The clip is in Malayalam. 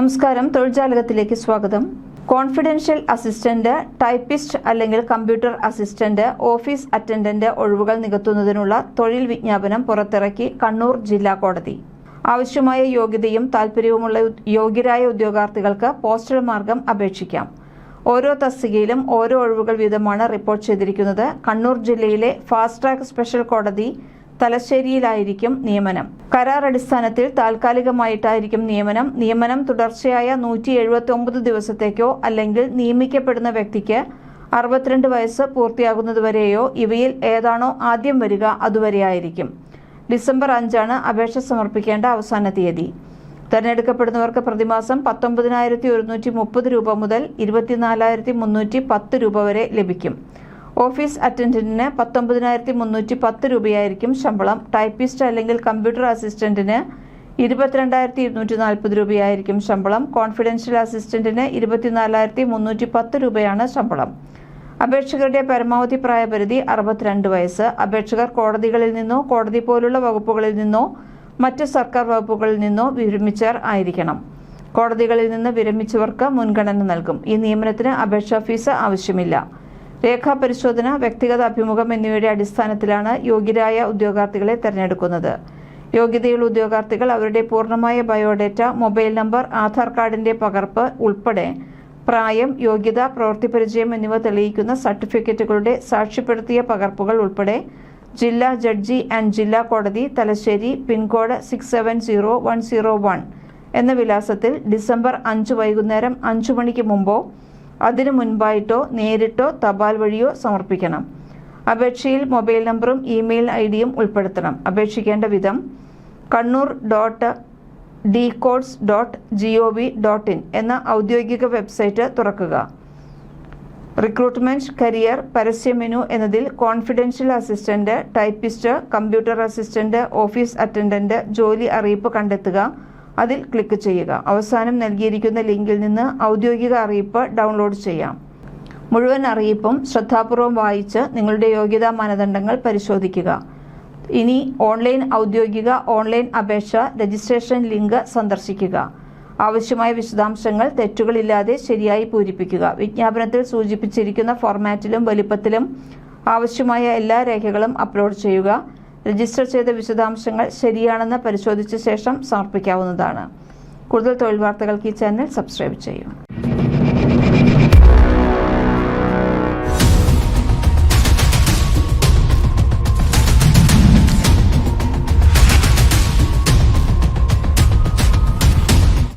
നമസ്കാരം. തൊഴിൽജാലകത്തിലേക്ക് സ്വാഗതം. കോൺഫിഡൻഷ്യൽ അസിസ്റ്റന്റ് ടൈപ്പിസ്റ്റ് അല്ലെങ്കിൽ കമ്പ്യൂട്ടർ അസിസ്റ്റന്റ് ഓഫീസ് അറ്റൻഡന്റ് ഒഴിവുകൾ നികത്തുന്നതിനുള്ള തൊഴിൽ വിജ്ഞാപനം പുറത്തിറക്കി കണ്ണൂർ ജില്ലാ കോടതി. ആവശ്യമായ യോഗ്യതയും താൽപ്പര്യവുമുള്ള യോഗ്യരായ ഉദ്യോഗാർത്ഥികൾക്ക് പോസ്റ്റൽ മാർഗം അപേക്ഷിക്കാം. ഓരോ തസ്തികയിലും ഓരോ ഒഴിവുകൾ വീതമാണ് റിപ്പോർട്ട് ചെയ്തിരിക്കുന്നത്. കണ്ണൂർ ജില്ലയിലെ ഫാസ്റ്റ് ട്രാക്ക് സ്പെഷ്യൽ കോടതി തലശ്ശേരിയിലായിരിക്കും നിയമനം. കരാർ അടിസ്ഥാനത്തിൽ താൽക്കാലികമായിട്ടായിരിക്കും നിയമനം. നിയമനം തുടർച്ചയായ നൂറ്റി എഴുപത്തി ദിവസത്തേക്കോ അല്ലെങ്കിൽ നിയമിക്കപ്പെടുന്ന വ്യക്തിക്ക് അറുപത്തിരണ്ട് വയസ്സ് പൂർത്തിയാകുന്നതുവരെയോ ഇവയിൽ ഏതാണോ ആദ്യം വരിക അതുവരെയായിരിക്കും. ഡിസംബർ അഞ്ചാണ് അപേക്ഷ സമർപ്പിക്കേണ്ട അവസാന തീയതി. തെരഞ്ഞെടുക്കപ്പെടുന്നവർക്ക് പ്രതിമാസം പത്തൊമ്പതിനായിരത്തി ഒരുന്നൂറ്റി മുപ്പത് രൂപ മുതൽ ഇരുപത്തിനാലായിരത്തി മുന്നൂറ്റി പത്ത് രൂപ വരെ ലഭിക്കും. ഓഫീസ് അറ്റൻഡന്റിന് പത്തൊമ്പതിനായിരത്തി മുന്നൂറ്റി പത്ത് രൂപയായിരിക്കും ശമ്പളം. ടൈപ്പിസ്റ്റ് അല്ലെങ്കിൽ കമ്പ്യൂട്ടർ അസിസ്റ്റന്റിന് ഇരുപത്തിരണ്ടായിരത്തി ഇരുന്നൂറ്റി നാൽപ്പത് രൂപയായിരിക്കും ശമ്പളം. കോൺഫിഡൻഷ്യൽ അസിസ്റ്റന്റിന് ഇരുപത്തിനാലായിരത്തി മുന്നൂറ്റി പത്ത് രൂപയാണ് ശമ്പളം. അപേക്ഷകരുടെ പരമാവധി പ്രായപരിധി അറുപത്തിരണ്ട് വയസ്സ്. അപേക്ഷകർ കോടതികളിൽ നിന്നോ കോടതി പോലുള്ള വകുപ്പുകളിൽ നിന്നോ മറ്റ് സർക്കാർ വകുപ്പുകളിൽ നിന്നോ വിരമിച്ചവർ ആയിരിക്കണം. കോടതികളിൽ നിന്ന് വിരമിച്ചവർക്ക് മുൻഗണന നൽകും. ഈ നിയമനത്തിന് അപേക്ഷാ ഫീസ് ആവശ്യമില്ല. രേഖാപരിശോധന വ്യക്തിഗത അഭിമുഖം എന്നിവയുടെ അടിസ്ഥാനത്തിലാണ് യോഗ്യരായ ഉദ്യോഗാർത്ഥികളെ തെരഞ്ഞെടുക്കുന്നത്. യോഗ്യതയുള്ള ഉദ്യോഗാർത്ഥികൾ അവരുടെ പൂർണമായ ബയോഡേറ്റ മൊബൈൽ നമ്പർ ആധാർ കാർഡിന്റെ പകർപ്പ് ഉൾപ്പെടെ പ്രായം യോഗ്യത പ്രവൃത്തിപരിചയം എന്നിവ തെളിയിക്കുന്ന സർട്ടിഫിക്കറ്റുകളുടെ സാക്ഷ്യപ്പെടുത്തിയ പകർപ്പുകൾ ഉൾപ്പെടെ ജില്ലാ ജഡ്ജി ആൻഡ് ജില്ലാ കോടതി Thalassery pin code six seven zero one zero one എന്ന വിലാസത്തിൽ ഡിസംബർ അഞ്ച് വൈകുന്നേരം അഞ്ചു മണിക്ക് മുമ്പോ അതിനു മുൻപായിട്ടോ നേരിട്ടോ തപാൽ വഴിയോ സമർപ്പിക്കണം. അപേക്ഷയിൽ മൊബൈൽ നമ്പറും ഇമെയിൽ ഐ ഡിയും ഉൾപ്പെടുത്തണം. അപേക്ഷിക്കേണ്ട വിധം Kannur dot D courts dot G O V dot in എന്ന ഔദ്യോഗിക വെബ്സൈറ്റ് തുറക്കുക. റിക്രൂട്ട്മെന്റ് കരിയർ പരസ്യ മെനു എന്നതിൽ confidential assistant typist computer assistant office attendant ജോലി അറിയിപ്പ് കണ്ടെത്തുക അതിൽ ക്ലിക്ക് ചെയ്യുക. അവസാനം നൽകിയിരിക്കുന്ന ലിങ്കിൽ നിന്ന് ഔദ്യോഗിക അറിയിപ്പ് ഡൗൺലോഡ് ചെയ്യാം. മുഴുവൻ അറിയിപ്പും ശ്രദ്ധാപൂർവം വായിച്ച് നിങ്ങളുടെ യോഗ്യതാ മാനദണ്ഡങ്ങൾ പരിശോധിക്കുക. ഇനി ഓൺലൈൻ ഔദ്യോഗിക ഓൺലൈൻ അപേക്ഷ രജിസ്ട്രേഷൻ ലിങ്ക് സന്ദർശിക്കുക. ആവശ്യമായ വിശദാംശങ്ങൾ തെറ്റുകളില്ലാതെ ശരിയായി പൂരിപ്പിക്കുക. വിജ്ഞാപനത്തിൽ സൂചിപ്പിച്ചിരിക്കുന്ന ഫോർമാറ്റിലും വലിപ്പത്തിലും ആവശ്യമായ എല്ലാ രേഖകളും അപ്ലോഡ് ചെയ്യുക. രജിസ്റ്റർ ചെയ്ത വിശദാംശങ്ങൾ ശരിയാണെന്ന് പരിശോധിച്ച ശേഷം സമർപ്പിക്കാവുന്നതാണ്. കൂടുതൽ തൊഴിൽ വാർത്തകൾക്ക് ഈ ചാനൽ സബ്സ്ക്രൈബ് ചെയ്യും.